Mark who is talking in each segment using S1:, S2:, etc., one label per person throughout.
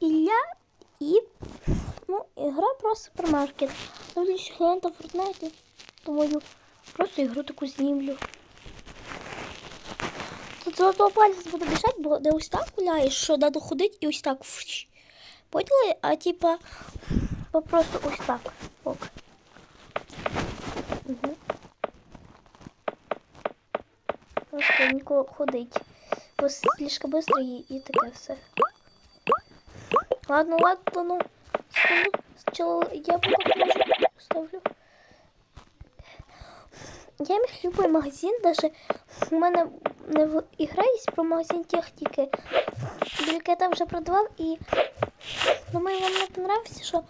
S1: Ілля і ну, гра про супермаркет. Ну, якщо хвилин та Fortnite, думаю, просто ігру таку знімлю. Тут золотого пальця буде біжати, бо де ось так гуляєш, що треба ходити і ось так. Поняли? А типа просто ось так. Ок. Угу. Просто нікого ходить. Бо слишком быстро і, і таке все. Ладно, ладно, ну. Секунду. Сначала я може ставлю. Я міг любой магазин, даже у мене не в ігра про магазин техніки. Тільки я там вже продавав і думаю, вам не понравится, що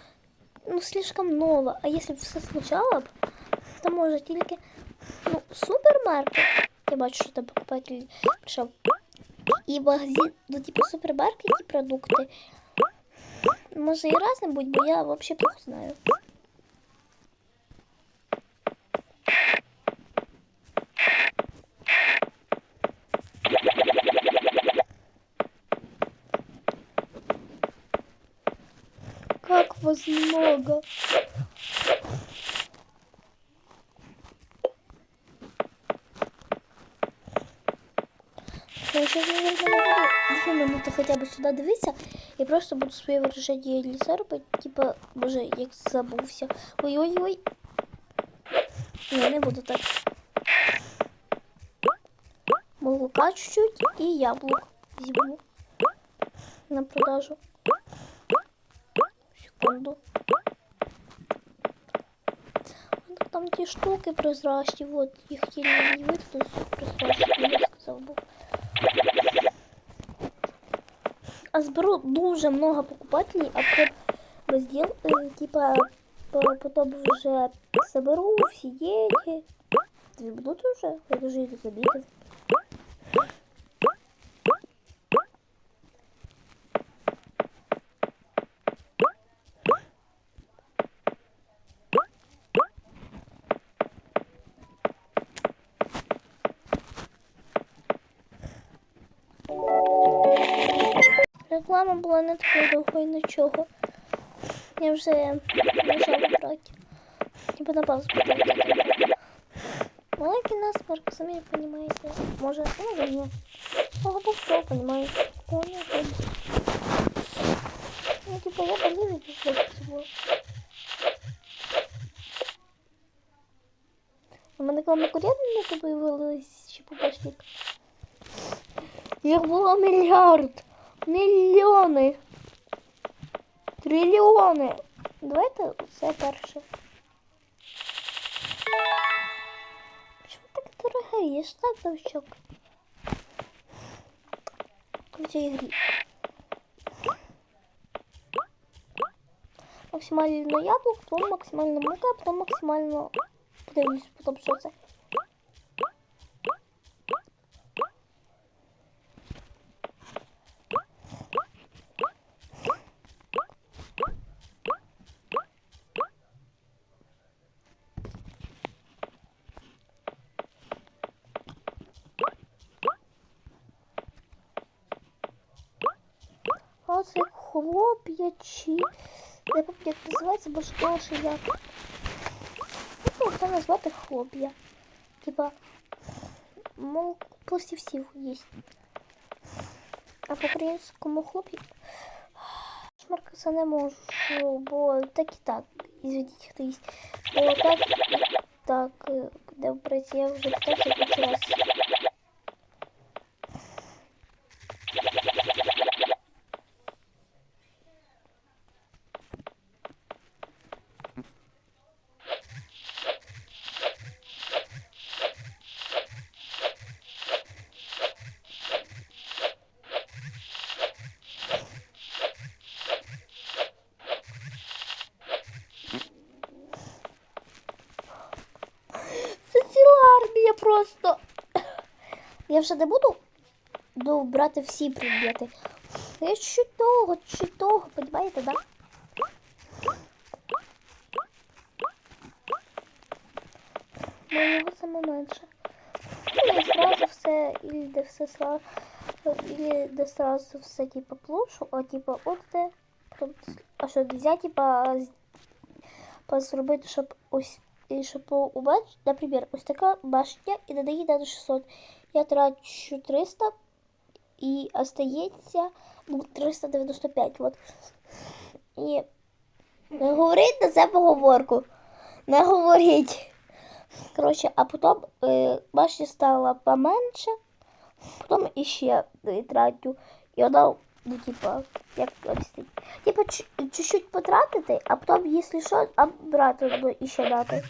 S1: ну слишком ново. А если б все спочатку, то може тільки ну, супермаркет. Я бачу, що там покупатель прийшов. І магазин, ну типу супермаркеті продукти. Може і разне будь, бо я взагалі плохо знаю. Как вас много? Я сейчас, наверное, буду две минуты хотя бы сюда дивитися і просто буду своє вираження лица робити. Типа, боже, як забувся. Ой-ой-ой. Ні, не буду так. Молока чуть-чуть і яблук візьму на продажу. Секунду. Ну, Там ті штуки прозрачні, вот їх тільки не видно, прозрачні, я сказав був. А сберу дуже много покупателей, а потом розділ, э, типа, по- потом вже соберу всі деньги. Дві минути уже, я дуже їх забити. Реклама була не такою довгою нічого. Я вже нажала брати. Типа на паузу поставити. Маленький насморк, самі розумієте. Може, може ні. Мого був що, розумію. Понял. Ну, типа, я болію від всього. У мене коли на курятнику появились ще побачник. Їх було мільярд. Мільйони. Трильйони. Давайте це перше. Чому так дороге? Я ж так новичок. В цій грі. Максимально яблук, потім максимально мука, потім максимально... Подивлюсь, потім що це. Це хлоп'ячі. Не пам'ятаю, як називається, бо що я... Ну, це назвати хлоп'я. Типа, мол, пластівців є. А по-українському хлоп'я... Шмарка не можу, бо так і так. Извините, хто є. Бо так так, де в праці я вже питався хоч раз. Просто. Я вже не буду ну, брати всі предмети. Я чуть того, чуть того, понимаєте, да? Моєго саме менше. Ну, і зразу все, і де все сразу. Или да сразу все типа плошу, а типа от де. А що нельзя типа зробити, щоб ось і щоб убачити, наприклад, ось така башня і додає на 600. Я трачу 300 і остається ну, 395. Вот. І не говоріть на це поговорку. Не говоріть. Коротше, а потім е, башня стала поменше, потім іще тратю. І вона, ну, типа, як об'яснити? Типа, чуть-чуть потратити, а потім, якщо що, обратно ну, іще дати.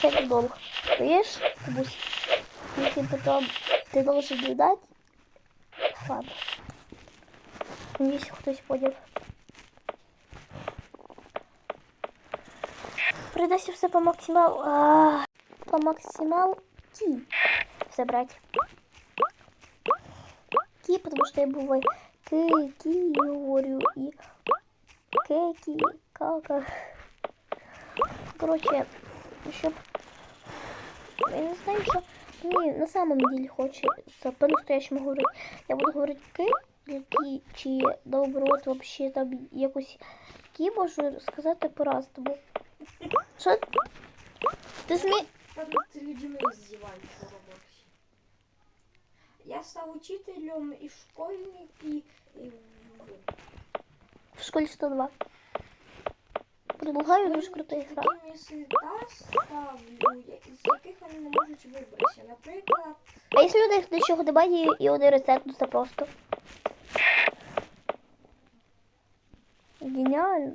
S1: Це долг. Даєш комусь, який потім ти должен віддати. Ладно. Надіюсь, хтось поняв. Придется все по максимал... а, по максимал ки забрать. Ки, потому что я бываю ки, ки, говорю, и ки, ки, как. Короче, щоб... Я не знаю, що мені на самом деле хочеться по-настоящему говорити. Я буду говорити ки, ки, чи наоборот, вообще там якось ки можу сказати по-разному. Що? Ти змі...
S2: Как над людьми Роблоксе. Я стал учителем и школьник, и, и
S1: в школі 102. Предлагаю дуже крута гра.
S2: всегда ставлю, я- з яких вони не можуть вибратися. Наприклад,
S1: А якщо люди нічого немає і один рецепт, ну це просто. Геніально.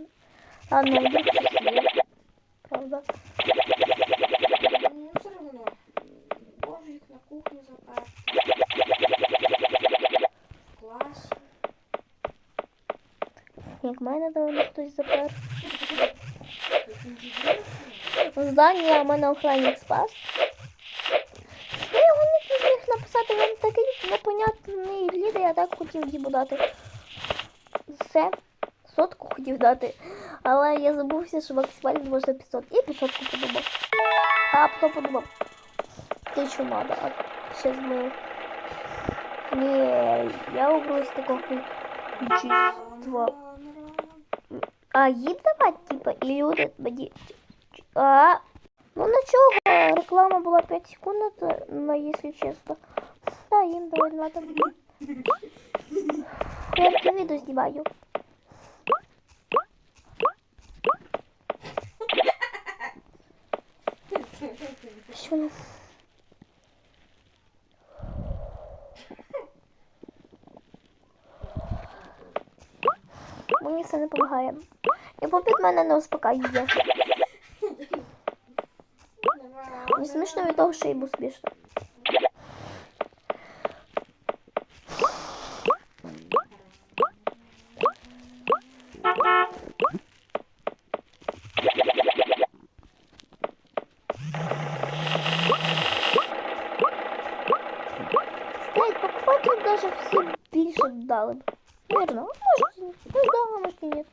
S1: Ладно, є. Правда.
S2: ну все одно, божик на кухню заперти. В класі.
S1: Як мене давно хтось запер.
S2: Він дивився.
S1: Мене охранник спас. Я його не зміг написати, він такий непонятний лідер, я так хотів йому дати. Все. Сотку хотів дати. Але я забувся, що максимально можна 500. І 500 подумав. А потім подумав. Ти що надо? А ще ми. Ні, я образ такого чувства. А їм давати, типа, і люди мені. А, ну на чого? Реклама була 5 секунд, на, на якщо чесно. Да, їм давати надо. Я таке відео знімаю. Що Це не допомагає. І попід мене не успокаює. Не смішно від того, що йому смішно. Стоять, покупателям даже все більше дали. Вірно, може, і ні.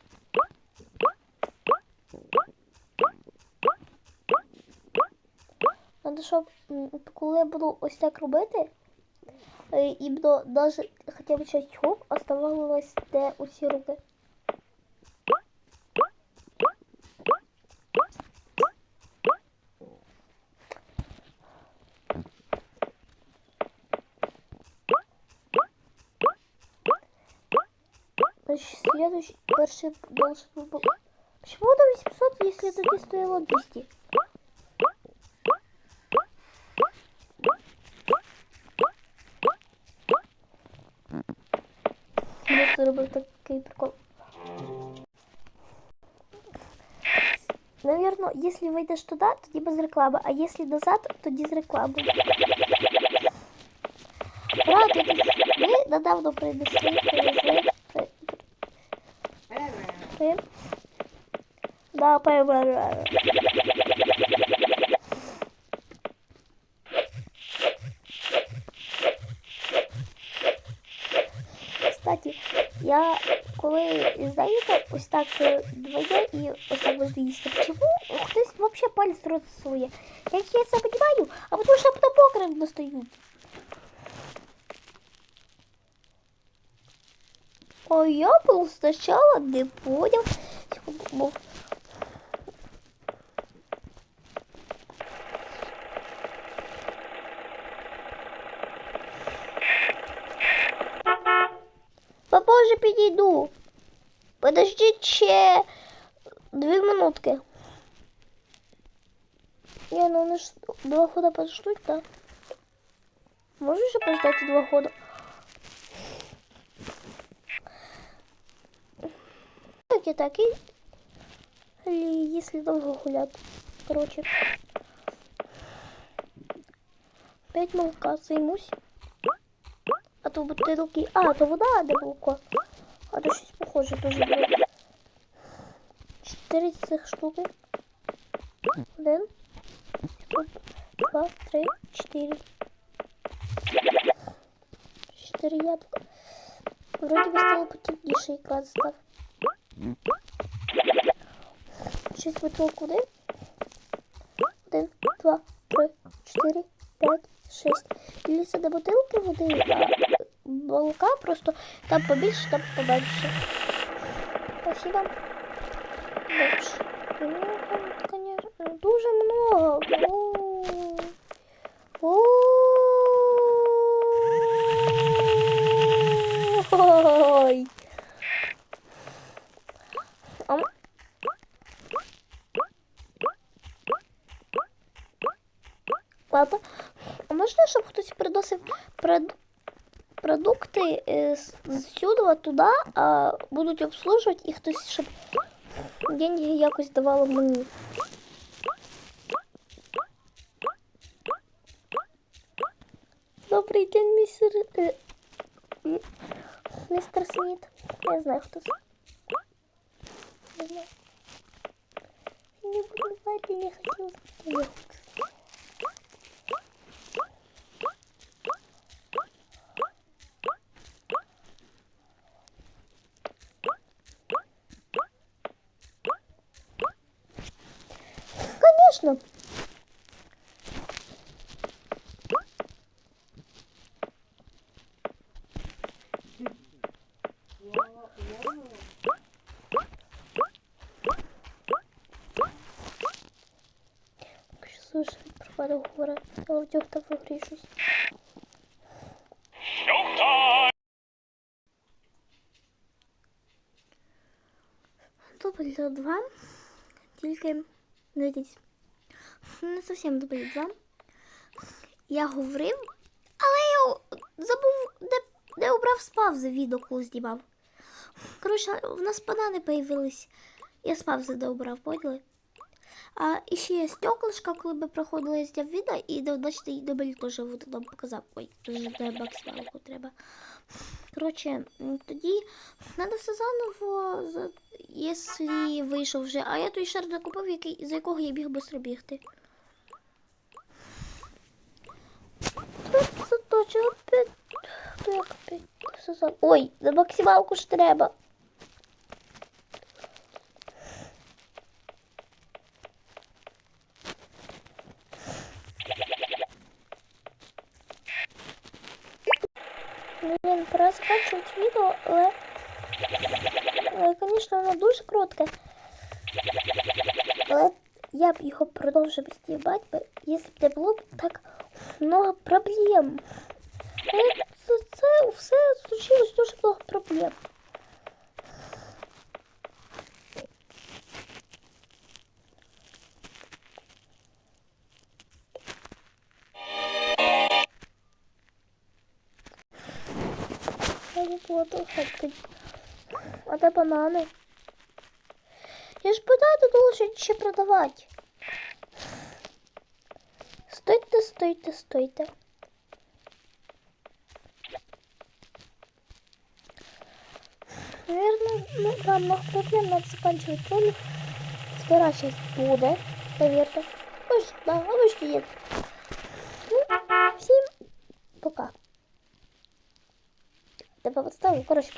S1: Надо, щоб коли я буду ось так робити, е, і буду навіть хоча б часть хоп, оставалось де усі руки. следующий перший должен был... Почему до 800, если тоді стояло 200? Я зробив такий прикол. Наверно, если вийдеш туди, тоді без реклами, а якщо назад, тоді з рекламою. Радуйтесь, ми недавно принесли, привезли, при, да, поймали. Кстати, я коли знаєте, ось так е, двоє і ось так можна їсти. Чому хтось взагалі палець розсує? Я це розумію, а тому що потім окрем достають. А я спочатку не поняв. Був. Попозже підійду. Подождіть ще дві минутки. Не, ну вони ж два года подождуть, да? Можешь ще подождать два года? Так и. Или если долго гулять. Короче. Пять молока займусь. А то бутылки... А, то вода, а молоко. А то щось похоже дуже було. Чотири цих штуки. Один. Два, три, чотири. Чотири яблука. Вроді би стало потемніше якраз став. Шість бутилок води. Один, два, три, чотири, п'ять, шість. І сюди бутилки води, а молока просто там побільше, там поменше. Спасибо. Дуже много. О. Ой. Ам. Ладно. А можна, щоб хтось приносив прод... продукти е, з з сюди туди, а будуть обслужувати і хтось, щоб деньги якось давало мені. Добрий день, містер... е, Містер Сміт. Я знаю, хто це. Не. Буду знать, я хотел знать. Конечно. Пропаду говоря. Я в там вигрішусь. Дубль за два. Тільки дивіться. Не зовсім дубль два. Я говорив, але я забув, де, де обрав з паузи відео, коли знімав. Коротше, в нас банани появились. Я з паузи де обрав, поняли? А і ще є стеклышко, коли би проходила, я зняв відео, і бачите, і теж от нам показав. Ой, дуже максималку треба. Коротше, тоді треба все заново, якщо вийшов вже. А я той шар закупив, який, за якого я біг швидко бігти. Тут це точно опять. Так, опять все за- Ой, за максималку ж треба. Дуже коротке. Але я б його продовжив бо якщо б не було б так много проблем. Але це, це все случилось дуже много проблем. Я не буду ходить. А де банани? Я ж банани должен ще продавати. Стойте, стойте, стойте. Наверное, ну, много проблем, надо заканчивать ролик. Вторая часть будет, наверное. Может, да, а может нет. Ну, всем пока. Тебе подставлю, короче,